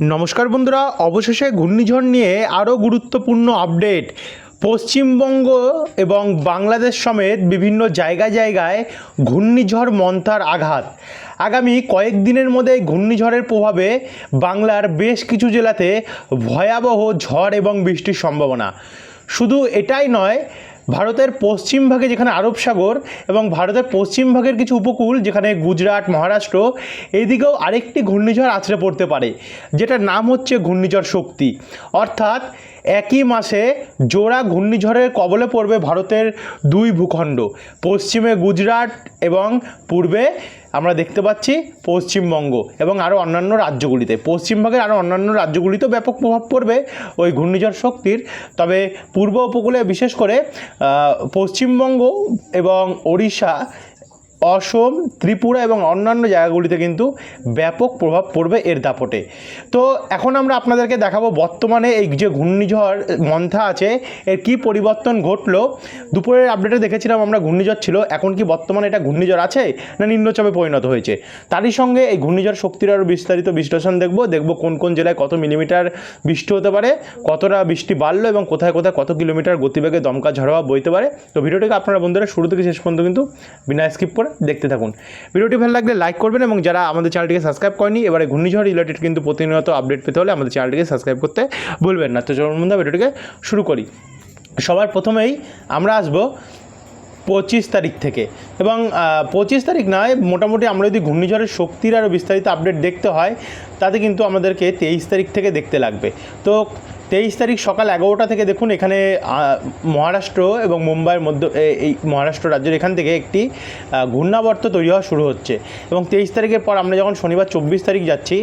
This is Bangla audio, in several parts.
নমস্কার বন্ধুরা, অবশেষে ঘূর্ণিঝড় নিয়ে আরও গুরুত্বপূর্ণ আপডেট। পশ্চিমবঙ্গ এবং বাংলাদেশ সমেত বিভিন্ন জায়গায় জায়গায় ঘূর্ণিঝড় মন্থার আঘাত। আগামী কয়েকদিনের মধ্যে ঘূর্ণিঝড়ের প্রভাবে বাংলার বেশ কিছু জেলাতে ভয়াবহ ঝড় এবং বৃষ্টির সম্ভাবনা। শুধু এটাই নয় ভারতের পশ্চিম ভাগে যেখানে আরব সাগর এবং ভারতের পশ্চিম ভাগের কিছু উপকূল, যেখানে গুজরাট, মহারাষ্ট্র, এদিকেও আরেকটি ঘূর্ণিঝড় আছড়ে পড়তে পারে, যেটার নাম হচ্ছে ঘূর্ণিঝড় শক্তি। অর্থাৎ একই মাসে জোড়া ঘূর্ণিঝড়ের কবলে পড়বে ভারতের দুই ভূখণ্ড, পশ্চিমে গুজরাট এবং পূর্বে আমরা দেখতে পাচ্ছি পশ্চিমবঙ্গ এবং আরও অন্যান্য রাজ্যগুলিতে। পশ্চিমবঙ্গের আরও অন্যান্য রাজ্যগুলিতেও ব্যাপক প্রভাব পড়বে ওই ঘূর্ণিঝড় শক্তির। তবে পূর্ব উপকূলে বিশেষ করে পশ্চিমবঙ্গ এবং ওড়িশা অসম, ত্রিপুরা এবং অন্যান্য জায়গাগুলিতে কিন্তু ব্যাপক প্রভাব পড়বে এর দাপটে। তো এখন আমরা আপনাদেরকে দেখাবো বর্তমানে এই যে ঘূর্ণিঝড় মন্থা আছে, এর কি পরিবর্তন ঘটলো। দুপুরের আপডেটে দেখেছিলাম আমরা ঘূর্ণিঝড় ছিল, এখন কি বর্তমানে এটা ঘূর্ণিঝড় আছে না নিম্নচাপে পরিণত হয়েছে? তারই সঙ্গে এই ঘূর্ণিঝড় শক্তির আরও বিস্তারিত বিশ্লেষণ দেখব দেখব কোন কোন জেলায় কত মিলিমিটার বৃষ্টি হতে পারে, কতটা বৃষ্টি বাড়লো এবং কোথায় কোথায় কত কিলোমিটার গতিবেগে দমকা ঝড়োয়া বইতে পারে। তো ভিডিওটিকে আপনারা বন্ধুরা শুরু থেকে শেষ পর্যন্ত কিন্তু বিনা স্কিপ করে দেখতে থাকুন। ভিডিওটি ভালো লাগলে লাইক করবেন এবং যারা আমাদের চ্যানেলটিকে সাবস্ক্রাইব করেনি, এবারে ঘূর্ণিঝড় রিলেটেড কিন্তু প্রতিনিয়ত আপডেট পেতে হলে আমাদের চ্যানেলটিকে সাবস্ক্রাইব করতে ভুলবেন না। তো চলুন বন্ধুরা, ভিডিওটিকে শুরু করি। সবার প্রথমেই আমরা আসব পঁচিশ তারিখ থেকে। এবং পঁচিশ তারিখ নয়, মোটামুটি আমরা যদি ঘূর্ণিঝড়ের শক্তির আরও বিস্তারিত আপডেট দেখতে হয়, তাতে কিন্তু আমাদেরকে তেইশ তারিখ থেকে দেখতে লাগবে। তো তেইশ তারিখ সকাল এগারোটা থেকে দেখুন, এখানে মহারাষ্ট্র এবং মুম্বাইয়ের মধ্যে এই মহারাষ্ট্র রাজ্যের এখান থেকে একটি ঘূর্ণাবর্ত তৈরি হওয়া শুরু হচ্ছে। এবং তেইশ তারিখের পর আমরা যখন শনিবার চব্বিশ তারিখ যাচ্ছি,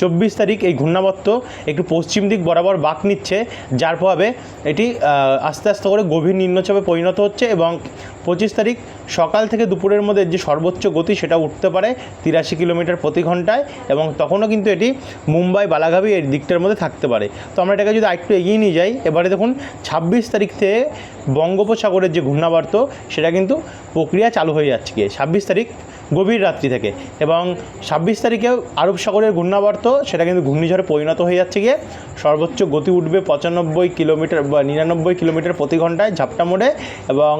চব্বিশ তারিখ এই ঘূর্ণাবর্ত একটু পশ্চিম দিক বরাবর বাঁক নিচ্ছে, যার প্রভাবে এটি আস্তে আস্তে করে গভীর নিম্নচাপে পরিণত হচ্ছে এবং পঁচিশ তারিখ সকাল থেকে দুপুরের মধ্যে যে সর্বোচ্চ গতি সেটা উঠতে পারে তিরাশি কিলোমিটার প্রতি ঘন্টায় এবং তখনও কিন্তু এটি মুম্বাই বালাঘাবি এর দিকটার মধ্যে থাকতে পারে। তো আমরা এটাকে যদি আরেকটু এগিয়ে নিয়ে যাই, এবারে দেখুন ছাব্বিশ তারিখ থেকে বঙ্গোপসাগরের যে ঘূর্ণাবর্ত সেটা কিন্তু প্রক্রিয়া চালু হয়ে যাচ্ছে গিয়ে। ছাব্বিশ তারিখ গভীর রাত্রি থেকে। এবং ছাব্বিশ তারিখেও আরব সাগরের ঘূর্ণাবর্ত, সেটা কিন্তু ঘূর্ণিঝড়ে পরিণত হয়ে যাচ্ছে গিয়ে, সর্বোচ্চ গতি উঠবে পঁচানব্বই কিলোমিটার বা নিরানব্বই কিলোমিটার প্রতি ঘন্টায় ঝাপটা মোডে। এবং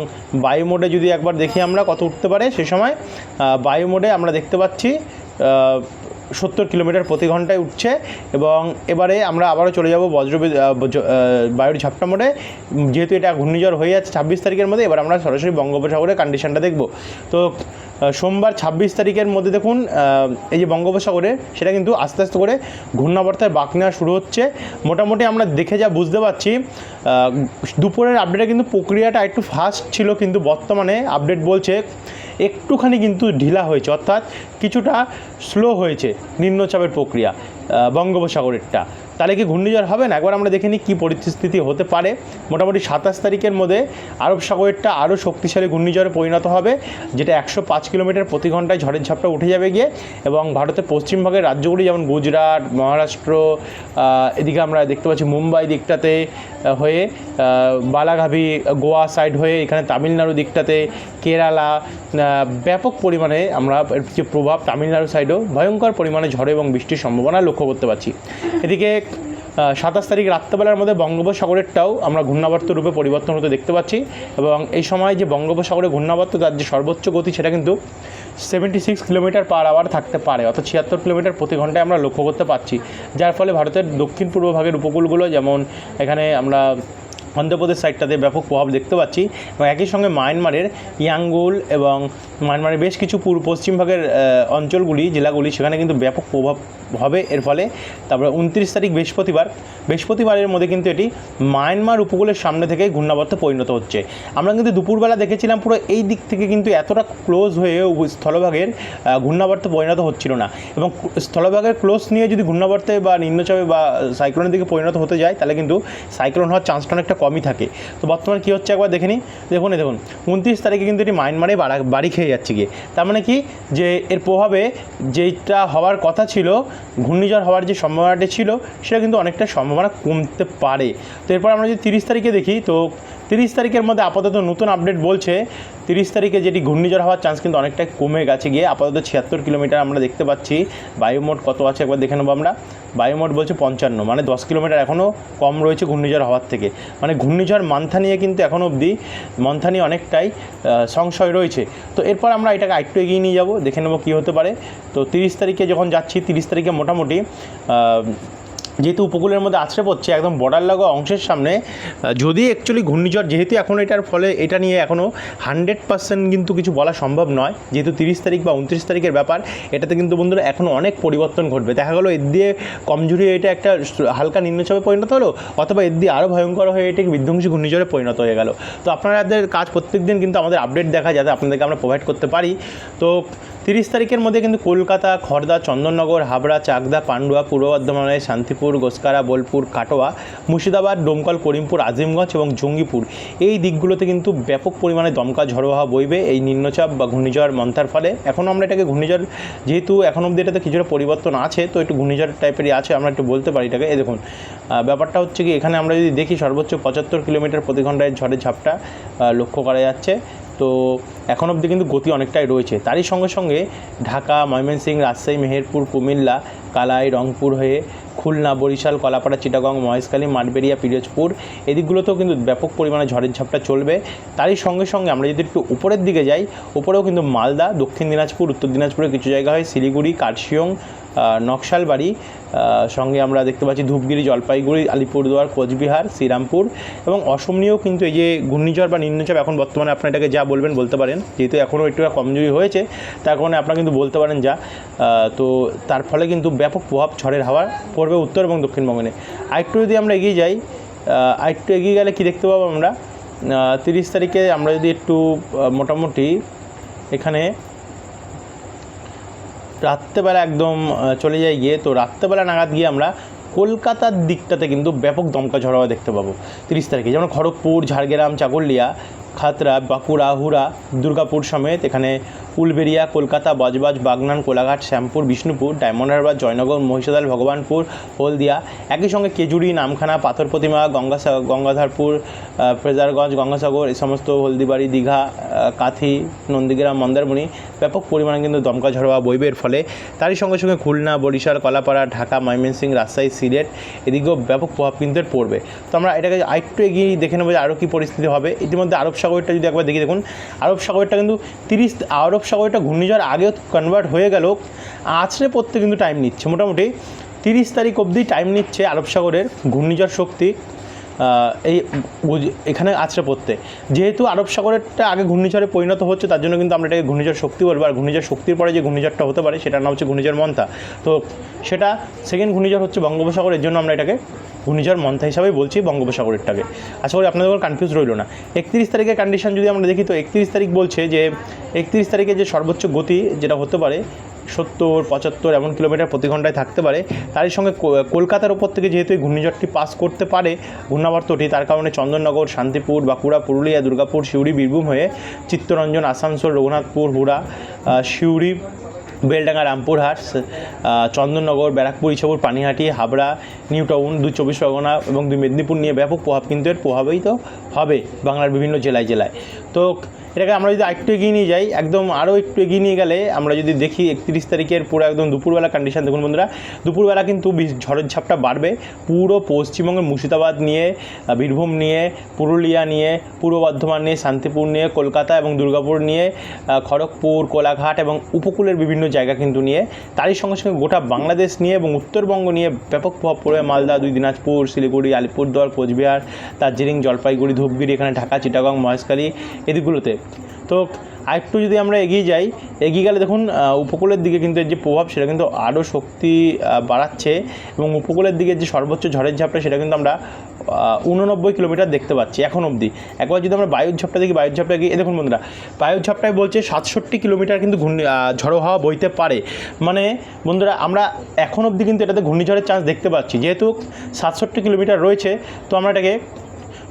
বায়ু মোডে যদি একবার দেখি আমরা কত উঠতে পারে, সে সময় বায়ু মোডে আমরা দেখতে পাচ্ছি সত্তর কিলোমিটার প্রতি ঘন্টায় উঠছে। এবং এবারে আমরা আবারও চলে যাব বজ্র বায়ুর ঝাপটা মোডে। যেহেতু এটা ঘূর্ণিঝড় হয়ে যাচ্ছে ছাব্বিশ তারিখের মধ্যে, এবার আমরা সরাসরি বঙ্গোপসাগরের কন্ডিশনটা দেখব। তো সোমবার ছাব্বিশ তারিখের মধ্যে দেখুন এই যে বঙ্গোপসাগরে, সেটা কিন্তু আস্তে আস্তে করে ঘূর্ণাবর্তায় বাঁক নেওয়া শুরু হচ্ছে। মোটামুটি আমরা দেখে যা বুঝতে পারছি দুপুরের আপডেটে কিন্তু প্রক্রিয়াটা একটু ফাস্ট ছিল, কিন্তু বর্তমানে আপডেট বলছে একটুখানি কিন্তু ঢিলা হয়েছে, অর্থাৎ কিছুটা স্লো হয়েছে নিম্নচাপের প্রক্রিয়া বঙ্গোপসাগরেরটা। তাহলে কি ঘূর্ণিঝড় হবে না? একবার আমরা দেখে নিই কী পরিস্থিতি হতে পারে। মোটামুটি সাতাশ তারিখের মধ্যে আরব সাগরেরটা আরও শক্তিশালী ঘূর্ণিঝড়ে পরিণত হবে, যেটা একশো পাঁচ কিলোমিটার প্রতি ঘন্টায় ঝড়ের ঝাপটা উঠে যাবে গিয়ে। এবং ভারতের পশ্চিমবঙ্গের রাজ্যগুলি যেমন গুজরাট, মহারাষ্ট্র এদিকে আমরা দেখতে পাচ্ছি মুম্বাই দিকটাতে হয়ে বালাঘাবি, গোয়া সাইড হয়ে এখানে তামিলনাড়ু দিকটাতে, কেরালা ব্যাপক পরিমাণে আমরা যে প্রভাব তামিলনাড়ু সাইডেও ভয়ঙ্কর পরিমাণে ঝড় এবং বৃষ্টির সম্ভাবনা লক্ষ্য করতে পারছি। এদিকে সাতাশ তারিখ রাত্রেবেলার মধ্যে বঙ্গোপসাগরেরটাও আমরা ঘূর্ণাবর্ত রূপে পরিবর্তন হতে দেখতে পাচ্ছি এবং এই সময় যে বঙ্গোপসাগরে ঘূর্ণাবর্ত তার যে সর্বোচ্চ গতি সেটা কিন্তু seventy six kilometre per hour থাকতে পারে, অর্থাৎ ছিয়াত্তর কিলোমিটার প্রতি ঘন্টায় আমরা লক্ষ্য করতে পারছি। যার ফলে ভারতের দক্ষিণ পূর্ব ভাগের উপকূলগুলো যেমন এখানে আমরা অন্ধ্রপ্রদেশ সাইডটাতে ব্যাপক প্রভাব দেখতে পাচ্ছি এবং একই সঙ্গে মায়ানমারের ইয়াঙ্গুল এবং মায়ানমারের বেশ কিছু পূর্ব পশ্চিম ভাগের অঞ্চলগুলি, জেলাগুলি, সেখানে কিন্তু ব্যাপক প্রভাব হবে। এর ফলে তারপরে উনত্রিশ তারিখ বৃহস্পতিবার, বৃহস্পতিবারের মধ্যে কিন্তু এটি মায়ানমার উপকূলের সামনে থেকে ঘূর্ণাবর্তে পরিণত হচ্ছে। আমরা কিন্তু দুপুরবেলা দেখেছিলাম পুরো এই দিক থেকে কিন্তু এতটা ক্লোজ হয়ে স্থলভাগের ঘূর্ণাবর্তে পরিণত হচ্ছিল না। এবং স্থলভাগের ক্লোজ নিয়ে যদি ঘূর্ণাবর্তে বা নিম্নচাপে বা সাইক্লোনের দিকে পরিণত হতে যায়, তাহলে কিন্তু সাইক্লোন হওয়ার চান্সটা অনেকটা কমই থাকে। তো বর্তমানে কী হচ্ছে একবার দেখে নিই। দেখুন দেখুন, উনত্রিশ তারিখে কিন্তু এটি মায়ানমারে বাড়ি খেয়ে যাচ্ছে গিয়ে। তার মানে কি? যে এর প্রভাবে যেটা হওয়ার কথা ছিল, ঘূর্ণিঝড় হওয়ার যে সম্ভাবনাটি ছিল, সেটা কিন্তু অনেকটা সম্ভাবনা কমতে পারে। তো এরপর আমরা যদি তিরিশ তারিখে দেখি, তো তিরিশ তারিখের মধ্যে আপাতত নতুন আপডেট বলছে, তিরিশ তারিখে যেটি ঘূর্ণিঝড় হওয়ার চান্স কিন্তু অনেকটাই কমে গেছে গিয়ে, আপাতত ছিয়াত্তর কিলোমিটার আমরা দেখতে পাচ্ছি। বায়ুমোট কত আছে একবার দেখে নেব আমরা। বায়ুমোট বলছে পঞ্চান্ন মানে দশ কিলোমিটার এখনও কম রয়েছে ঘূর্ণিঝড় হওয়ার থেকে। মানে ঘূর্ণিঝড় মান্থা নিয়ে কিন্তু এখন অবধি, মন্থা নিয়ে অনেকটাই সংশয় রয়েছে। তো এরপর আমরা এটাকে আরেকটু এগিয়ে নিয়ে যাব, দেখে নেব কী হতে পারে। তো তিরিশ তারিখে যখন যাচ্ছি, তিরিশ তারিখে মোটামুটি যেহেতু উপকূলের মধ্যে আছড়ে পড়ছে, একদম বর্ডার লাগোয়া অংশের সামনে যদি অ্যাকচুয়ালি ঘূর্ণিঝড়, যেহেতু এখন এটার ফলে এটা নিয়ে এখনও হান্ড্রেড পার্সেন্ট কিন্তু কিছু বলা সম্ভব নয়, যেহেতু তিরিশ তারিখ বা উনত্রিশ তারিখের ব্যাপার, এটাতে কিন্তু বন্ধুরা এখনও অনেক পরিবর্তন ঘটবে। দেখা গেলো এর দিয়ে কমজোরি এটা একটা হালকা নিম্নচাপে পরিণত হলো, অথবা এর দিয়ে আরও ভয়ঙ্কর হয়ে এটি বিধ্বংসী ঘূর্ণিঝড়ে পরিণত হয়ে গেল। তো আপনাদের কাজ প্রত্যেক দিন কিন্তু আমাদের আপডেট দেখা যাতে আপনাদেরকে আমরা প্রোভাইড করতে পারি। তো তিরিশ তারিখের মধ্যে কিন্তু কলকাতা খড়দা চন্দননগর, হাবড়া, চাকদা, পান্ডুয়া, পূর্ব বর্ধমানের শান্তিপুর, গোসকারা, বোলপুর, কাটোয়া, মুর্শিদাবাদ, ডোমকল, করিমপুর, আজিমগঞ্জ এবং জঙ্গিপুর। এই দিকগুলোতে কিন্তু ব্যাপক পরিমাণে দমকা ঝড়ো হাওয়া বইবে এই নিম্নচাপ বা ঘূর্ণিঝড় মন্থার ফলে। এখন আমরা এটাকে ঘূর্ণিঝড়, যেহেতু এখন অবধি এটাতে কিছুটা পরিবর্তন আছে, তো একটু ঘূর্ণিঝড় টাইপেরই আছে, আমরা একটু বলতে পারি এটাকে। এই দেখুন ব্যাপারটা হচ্ছে কি, এখানে আমরা যদি দেখি সর্বোচ্চ পঁচাত্তর কিলোমিটার প্রতি ঘন্টায় ঝড়ের ঝাপটা লক্ষ্য করা যাচ্ছে। তো এখন অবধি কিন্তু গতি অনেকটাই রয়েছে। তারই সঙ্গে সঙ্গে ঢাকা, ময়মনসিংহ, রাজশাহী, মেহেরপুর, কুমিল্লা, কালাই, রংপুর হয়ে খুলনা, বরিশাল, কলাপাড়া, চিটাগং, মহেশখালী, মাঠবেড়িয়া, পিরোজপুর এদিকগুলোতেও কিন্তু ব্যাপক পরিমাণে ঝড়ের ঝাপটা চলবে। তারই সঙ্গে সঙ্গে আমরা যদি একটু উপরের দিকে যাই, উপরেও কিন্তু মালদা, দক্ষিণ দিনাজপুর, উত্তর দিনাজপুরে কিছু জায়গা হয়, শিলিগুড়ি, কার্শিয়ং নকশালবাড়ি সঙ্গে আমরা দেখতে পাচ্ছি ধূপগিরি জলপাইগুড়ি, আলিপুরদুয়ার, কোচবিহার, শ্রীরামপুর এবং অসম নিয়েও কিন্তু এই যে ঘূর্ণিঝড় বা নিম্নচাপ এখন বর্তমানে আপনার এটাকে যা বলবেন বলতে পারেন। যেহেতু এখনও একটু কমজোরি হয়েছে, তার কারণে আপনারা কিন্তু বলতে পারেন যা। তো তার ফলে কিন্তু ব্যাপক প্রভাব ঝড়ের হাওয়া পড়বে উত্তর এবং দক্ষিণবঙ্গে আরেকটু যদি আমরা এগিয়ে যাই আরেকটু এগিয়ে গেলে কি দেখতে পাবো আমরা? তিরিশ তারিখে আমরা যদি একটু মোটামুটি এখানে রাত্রেবেলা একদম চলে যাই গিয়ে, তো রাত্রেবেলা নাগাদ গিয়ে আমরা কলকাতার দিকটাতে কিন্তু ব্যাপক দমকা ঝড় হওয়া দেখতে পাবো, তিরিশ তারিখে। যেমন খড়গপুর, ঝাড়গ্রাম, চাকুলিয়া, খাতরা, বাঁকুড়া হুড়া দুর্গাপুর সমেত এখানে উলবেরিয়া কলকাতা, বজবাজ, বাগনান, কোলাঘাট, শ্যামপুর, বিষ্ণুপুর, ডায়মন্ড হারবার, জয়নগর, মহিষাদল, ভগবানপুর, হলদিয়া, একই সঙ্গে কেজুরি, নামখানা, পাথর প্রতিমা গঙ্গা গঙ্গাধরপুর ফ্রেজারগঞ্জ গঙ্গাসাগর এই সমস্ত হলদিবাড়ি, দীঘা কাথি, নন্দীগ্রাম, মন্দারমণি ব্যাপক পরিমাণে কিন্তু দমকা ঝড় হওয়া বইবে এর ফলে। তারই সঙ্গে সঙ্গে খুলনা, বরিশাল, কলাপাড়া, ঢাকা, ময়মনসিংহ, রাজশাহী, সিলেট এদিকেও ব্যাপক প্রভাব কিন্তু পড়বে। তো আমরা এটাকে আরেকটু এগিয়ে দেখে নেব যে আরও কী পরিস্থিতি হবে। ইতিমধ্যে আরব সাগরটা যদি একবার দেখি দেখুন, আরব সাগরটা কিন্তু তিরিশ আরব সাগরটা ঘূর্ণিঝড় আগেও কনভার্ট হয়ে গেল। আছড়ে পড়তে কিন্তু টাইম নিচ্ছে। মোটামুটি তিরিশ তারিখ অবধি টাইম নিচ্ছে আরব সাগরের ঘূর্ণিঝড় শক্তি। এই এখানে আছড়ে পড়তে। যেহেতু আরব সাগরেরটা আগে ঘূর্ণিঝড়ে পরিণত হচ্ছে, তার জন্য কিন্তু আমরা এটাকে ঘূর্ণিঝড় শক্তি বলব আর ঘূর্ণিঝড় শক্তির পরে যে ঘূর্ণিঝড়টা হতে পারে, সেটার নাম হচ্ছে ঘূর্ণিঝড় মন্থা। তো সেটা সেকেন্ড ঘূর্ণিঝড় হচ্ছে বঙ্গোপসাগর, এর জন্য আমরা এটাকে ঘূর্ণিঝড় মন্থা হিসাবেই বলছি বঙ্গোপসাগরেরটাকে। আশা করি আপনাদের কোনো কনফিউজ রইল না। একত্রিশ তারিখের কন্ডিশন যদি আমরা দেখি, তো একত্রিশ তারিখ বলছে যে, একত্রিশ তারিখে যে সর্বোচ্চ গতি যেটা হতে পারে সত্তর, পঁচাত্তর এমন কিলোমিটার প্রতি ঘন্টায় থাকতে পারে। তারই সঙ্গে কলকাতার ওপর থেকে যেহেতু এই ঘূর্ণিঝড়টি পাস করতে পারে, ঘূর্ণাবর্তটি তার কারণে চন্দননগর, শান্তিপুর, বাঁকুড়া, পুরুলিয়া, দুর্গাপুর, সিউড়ি, বীরভূম হয়ে চিত্তরঞ্জন, আসানসোল, রঘুনাথপুর, হুড়া সিউড়ি, বেলডাঙ্গা রামপুরহাট চন্দননগর, ব্যারাকপুর, ইছাপুর, পানিহাটি, হাবড়া নিউ টাউন দুই চব্বিশ পরগনা এবং দুই মেদিনীপুর নিয়ে ব্যাপক প্রভাব কিন্তু এর প্রভাবেই তো হবে বাংলার বিভিন্ন জেলায় জেলায়। তো এটাকে আমরা যদি আরেকটু এগিয়ে নিয়ে যাই, একদম আরও একটু এগিয়ে নিয়ে গেলে আমরা যদি দেখি একত্রিশ তারিখের পুরো একদম দুপুরবেলা কন্ডিশন দেখুন বন্ধুরা, দুপুরবেলা কিন্তু ঝড়ের ঝাপটা বাড়বে। পুরো পশ্চিমবঙ্গের মুর্শিদাবাদ নিয়ে বীরভূম নিয়ে, পুরুলিয়া নিয়ে, পূর্ব বর্ধমান নিয়ে, শান্তিপুর নিয়ে, কলকাতা এবং দুর্গাপুর নিয়ে খড়গপুর, কোলাঘাট এবং উপকূলের বিভিন্ন জায়গা কিন্তু নিয়ে, তারই সঙ্গে সঙ্গে গোটা বাংলাদেশ নিয়ে এবং উত্তরবঙ্গ নিয়ে ব্যাপক প্রভাব পড়বে। মালদা, দুই দিনাজপুর, শিলিগুড়ি, আলিপুরদুয়ার, কোচবিহার, দার্জিলিং, জলপাইগুড়ি ধূপগিরি এখানে ঢাকা, চিটাগং, মহেশখালী, এদিকগুলোতে। তো আরেকটু যদি আমরা এগিয়ে যাই, এগিয়ে গেলে দেখুন উপকূলের দিকে কিন্তু এর যে প্রভাব, সেটা কিন্তু আরও শক্তি বাড়াচ্ছে এবং উপকূলের দিকে যে সর্বোচ্চ ঝড়ের ঝাপটা, সেটা কিন্তু আমরা উননব্বই কিলোমিটার দেখতে পাচ্ছি এখন অবধি। একবার যদি আমরা বায়ুর ঝাপটা দেখি, বায়ুর ঝাপটা গিয়ে দেখুন বন্ধুরা, বায়ুর ঝাপটায় বলছে সাতষট্টি কিলোমিটার কিন্তু ঘূর্ণি ঝড়ো হাওয়া বইতে পারে। মানে বন্ধুরা, আমরা এখন অবধি কিন্তু এটাতে ঘূর্ণিঝড়ের চান্স দেখতে পাচ্ছি। যেহেতু সাতষট্টি কিলোমিটার রয়েছে, তো আমরা এটাকে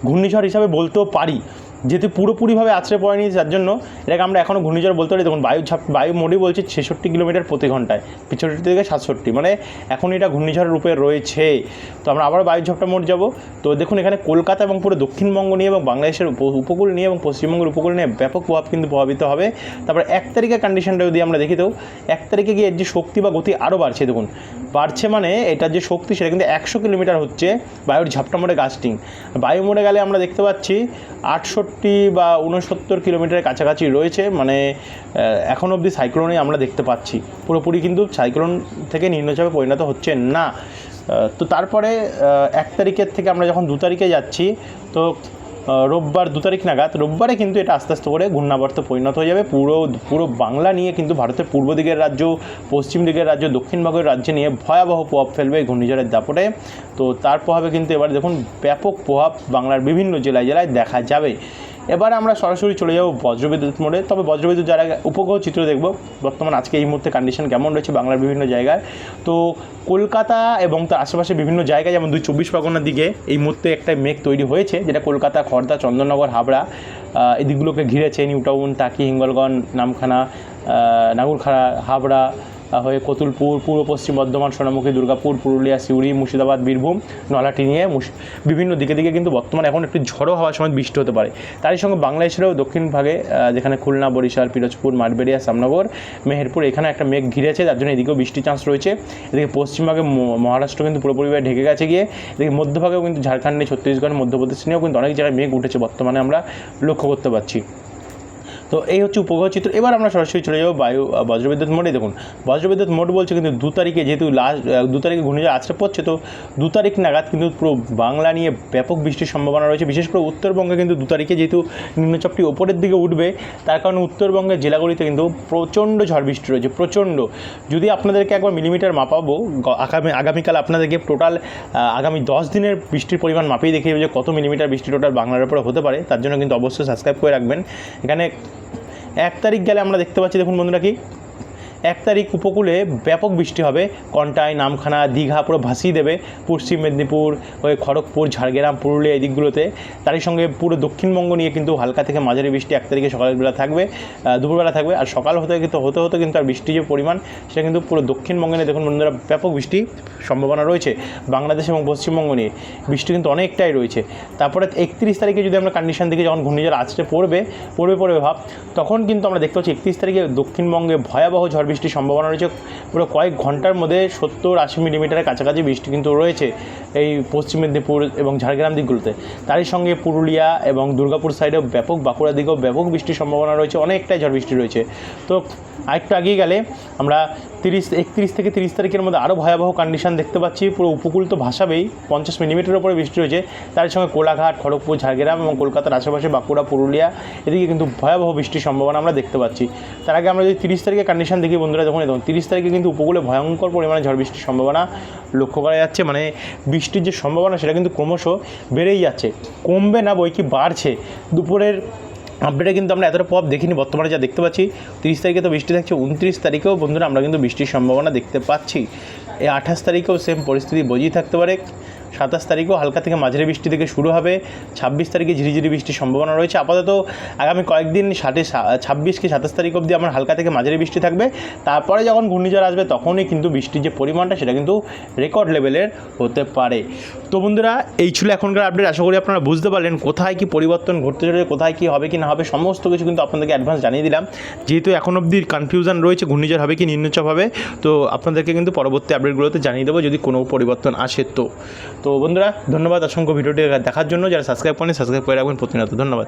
ঘূর্ণিঝড় হিসাবে বলতেও পারি। যেহেতু পুরোপুরিভাবে আছড়ে পড়েনি, যার জন্য এটাকে আমরা এখনও ঘূর্ণিঝড় বলতে পারি। দেখুন, বায়ু ঝাপ, বায়ু মোডই বলছে ছেষট্টি কিলোমিটার প্রতি ঘন্টায় পিছষট্টি থেকে সাতষট্টি। মানে এখন এটা ঘূর্ণিঝড় রূপে রয়েছে। তো আমরা আবার বায়ু ঝাপটা মোড যাব। তো দেখুন, এখানে কলকাতা এবং পুরো দক্ষিণবঙ্গ নিয়ে এবং বাংলাদেশের উপ- উপকূল নিয়ে এবং পশ্চিমবঙ্গের উপকূল নিয়ে ব্যাপক প্রভাব কিন্তু প্রভাবিত হবে। তারপরে এক তারিখের কন্ডিশনটা যদি আমরা দেখি, তো এক তারিখে গিয়ে এর যে শক্তি বা গতি আরও বাড়ছে, দেখুন। বাড়ছে মানে এটার যে শক্তি, সেটা কিন্তু একশো কিলোমিটার হচ্ছে বায়ুর ঝাপটা মোড়ে গাস্টিং। বায়ু মোড়ে গেলে আমরা দেখতে পাচ্ছি আটষট্টি বা ঊনসত্তর কিলোমিটারের কাছাকাছি রয়েছে মানে এখন অবধি সাইক্লোনে আমরা দেখতে পাচ্ছি। পুরোপুরি কিন্তু সাইক্লোন থেকে নিম্নচাপে পরিণত হচ্ছে না। তো তারপরে এক তারিখের থেকে আমরা যখন দু তারিখে যাচ্ছি, তো রোববার দু তারিখ নাগাদ, রোববারে কিন্তু এটা আস্তে আস্তে করে ঘূর্ণাবর্ত পরিণত হয়ে যাবে। পুরো পুরো বাংলা নিয়ে কিন্তু ভারতের পূর্ব দিকের রাজ্য, পশ্চিম দিকের রাজ্য, দক্ষিণবঙ্গের রাজ্যে নিয়ে ভয়াবহ প্রভাব ফেলবে এই ঘূর্ণিঝড়ের দাপটে। তো তার প্রভাবে কিন্তু এবার দেখুন, ব্যাপক প্রভাব বাংলার বিভিন্ন জেলায় জেলায় দেখা যাবে। এবার আমরা সরাসরি চলে যাব বজ্রবিদ্যুৎ মোড়ে। তবে বজ্রবিদ্যুৎ যারা উপগ্রহ চিত্র দেখব। বর্তমান আজকে এই মুহূর্তে কন্ডিশন কেমন রয়েছে বাংলার বিভিন্ন জায়গায়। তো কলকাতা এবং তার আশেপাশে বিভিন্ন জায়গায় যেমন দুই চব্বিশ পরগনার দিকে এই মুহূর্তে একটা মেঘ তৈরি হয়েছে, যেটা কলকাতা খড়দা চন্দননগর, হাবড়া এই দিকগুলোকে ঘিরেছে। নিউ টাউন টাকি, হিঙ্গলগঞ্জ, নামখানা নাগুরখাড়া হাবড়া হয়ে কতুলপুর, পূর্ব পশ্চিম বর্ধমান সোনামুখী দুর্গাপুর, পুরুলিয়া, সিউড়ি, মুর্শিদাবাদ, বীরভূম নলাটি নিয়ে বিভিন্ন দিকে দিকে কিন্তু বর্তমানে এখন একটু ঝড়ো হওয়ার সময় বৃষ্টি হতে পারে। তারই সঙ্গে বাংলাদেশেরও দক্ষিণ ভাগে যেখানে খুলনা, বরিশাল, পিরোজপুর, মাঠবেড়িয়া সামনগর মেহেরপুর, এখানে একটা মেঘ ঘিরেছে তার জন্য এদিকেও বৃষ্টির চান্স রয়েছে। এদিকে পশ্চিমভাগে ম- মহারাষ্ট্র কিন্তু পুরোপুরিভাবে ঢেকে গেছে গিয়ে, এদিকে মধ্যভাগেও কিন্তু ঝাড়খণ্ডে, ছত্তিশগড়, মধ্যপ্রদেশ নিয়েও কিন্তু অনেক জায়গায় মেঘ উঠেছে বর্তমানে আমরা লক্ষ্য করতে পারছি। তো এই হচ্ছে উপগ্রহ চিত্র। এবার আমরা সরাসরি চলে যাব বায়ু বজ্রবিদ্যুৎ মোডে। দেখুন, বজ্রবিদ্যুৎ মোড বলছে কিন্তু দু তারিখে যেহেতু লাস্ট দু তারিখে ঘূর্ণিঝড় আছড়ে পড়ছে, তো দু তারিখ নাগাদ কিন্তু পুরো বাংলা নিয়ে ব্যাপক বৃষ্টির সম্ভাবনা রয়েছে। বিশেষ করে উত্তরবঙ্গে কিন্তু দু তারিখে যেহেতু নিম্নচাপটি ওপরের দিকে উঠবে, তার কারণে উত্তরবঙ্গের জেলাগুলিতে কিন্তু প্রচণ্ড ঝড় বৃষ্টি রয়েছে, প্রচণ্ড। যদি আপনাদেরকে একবার মিলিমিটার মাপাবো আগামী, আগামীকাল আপনাদেরকে টোটাল আগামী দশ দিনের বৃষ্টির পরিমাণ মাপিয়ে দেখিয়ে যে কত মিলিমিটার বৃষ্টি টোটাল বাংলার উপরে হতে পারে, তার জন্য কিন্তু অবশ্যই সাবস্ক্রাইব করে রাখবেন। এখানে এক তারিখ গেলে আমরা দেখতে পাচ্ছি দেখুন বন্ধুরা কি? এক তারিখ উপকূলে ব্যাপক বৃষ্টি হবে। কন্টায় নামখানা, দীঘা পুরো ভাসিয়ে দেবে। পশ্চিম মেদিনীপুর হয়ে খড়গপুর, ঝাড়গ্রাম, পুরুলিয়া এই দিকগুলোতে। তারই সঙ্গে পুরো দক্ষিণবঙ্গ নিয়ে কিন্তু হালকা থেকে মাঝারি বৃষ্টি এক তারিখে সকালের বেলা থাকবে দুপুরবেলা থাকবে। আর সকাল হতে কিন্তু, হতে হতে কিন্তু আর বৃষ্টির যে পরিমাণ, সেটা কিন্তু পুরো দক্ষিণবঙ্গে নিয়ে দেখুন বন্ধুরা ব্যাপক বৃষ্টি সম্ভাবনা রয়েছে, বাংলাদেশ এবং পশ্চিমবঙ্গ নিয়ে। বৃষ্টি কিন্তু অনেকটাই রয়েছে। তারপরে একত্রিশ তারিখে যদি আমরা কন্ডিশন দেখি, যখন ঘূর্ণিঝড় আছড়ে পড়বে পড়বে পড়বে ভাব, তখন কিন্তু আমরা দেখতে পাচ্ছি একত্রিশ তারিখে দক্ষিণবঙ্গে ভয়াবহ ঝড় বৃষ্টির সম্ভাবনা রয়েছে। পুরো কয়েক ঘণ্টার মধ্যে সত্তর আশি মিলিমিটারের কাছাকাছি বৃষ্টি কিন্তু রয়েছে এই পশ্চিম মেদিনীপুর এবং ঝাড়গ্রাম দিকগুলোতে। তারই সঙ্গে পুরুলিয়া এবং দুর্গাপুর সাইডেও ব্যাপক, বাঁকুড়া দিকেও ব্যাপক বৃষ্টির সম্ভাবনা রয়েছে, অনেকটাই ঝড় বৃষ্টি রয়েছে। তো আরেকটু আগিয়ে গেলে আমরা তিরিশ, একত্রিশ থেকে তিরিশ তারিখের মধ্যে আরও ভয়াবহ কন্ডিশন দেখতে পাচ্ছি। পুরো উপকূল তো ভাসাবেই। পঞ্চাশ মিলিমিটারের উপরে বৃষ্টি রয়েছে তার সঙ্গে কোলাঘাট, খড়গপুর, ঝাড়গ্রাম এবং কলকাতার আশেপাশে বাঁকুড়া, পুরুলিয়া, এদিকে কিন্তু ভয়াবহ বৃষ্টির সম্ভাবনা আমরা দেখতে পাচ্ছি। তার আগে আমরা যদি তিরিশ তারিখে কন্ডিশন দেখি, বন্ধুরা, দেখুন দেখুন, তিরিশ তারিখে কিন্তু উপকূলে ভয়ঙ্কর পরিমাণে ঝড় বৃষ্টির সম্ভাবনা লক্ষ্য করা যাচ্ছে। মানে বৃষ্টির যে সম্ভাবনা, সেটা কিন্তু ক্রমশ বেড়েই যাচ্ছে। কমবে না বই কি বাড়ছে। দুপুরের আপডেটে কিন্তু আমরা এতটা প্রভাব দেখিনি, বর্তমানে যা দেখতে পাচ্ছি, তিরিশ তারিখে তো বৃষ্টি থাকছে, উনত্রিশ তারিখেও বন্ধুরা আমরা কিন্তু বৃষ্টির সম্ভাবনা দেখতে পাচ্ছি। এই আঠাশ তারিখেও সেম পরিস্থিতি বজিয়ে থাকতে পারে, সাতাশ তারিখেও হালকা থেকে মাঝারি বৃষ্টি থেকে শুরু হবে, ছাব্বিশ তারিখে ঝিরিঝিরি বৃষ্টির সম্ভাবনা রয়েছে। আপাতত আগামী কয়েকদিন ষাটে ছাব্বিশ কি সাতাশ তারিখ অবধি আমার হালকা থেকে মাঝারি বৃষ্টি থাকবে। তারপরে যখন ঘূর্ণিঝড় আসবে, তখনই কিন্তু বৃষ্টির যে পরিমাণটা, সেটা কিন্তু রেকর্ড লেভেলের হতে পারে। তো বন্ধুরা, এই ছিল এখনকার আপডেট আশা করি আপনারা বুঝতে পারলেন কোথায় কি পরিবর্তন ঘটতে চলে কোথায় কি হবে, কি না হবে, সমস্ত কিছু কিন্তু আপনাদেরকে অ্যাডভান্স জানিয়ে দিলাম। যেহেতু এখন অব্দি কনফিউশন রয়েছে, ঘূর্ণিঝড় হবে কি নিম্নচাপ হবে তো আপনাদেরকে কিন্তু পরবর্তী আপডেটগুলোতে জানিয়ে দেবো যদি কোনো পরিবর্তন আসে তো। তো বন্ধুরা, ধন্যবাদ। অসংখ্য ভিডিওটি দেখার জন্য। যারা সাবস্ক্রাইব করেন সাবস্ক্রাইব করে রাখবেন প্রতিনিয়ত। ধন্যবাদ।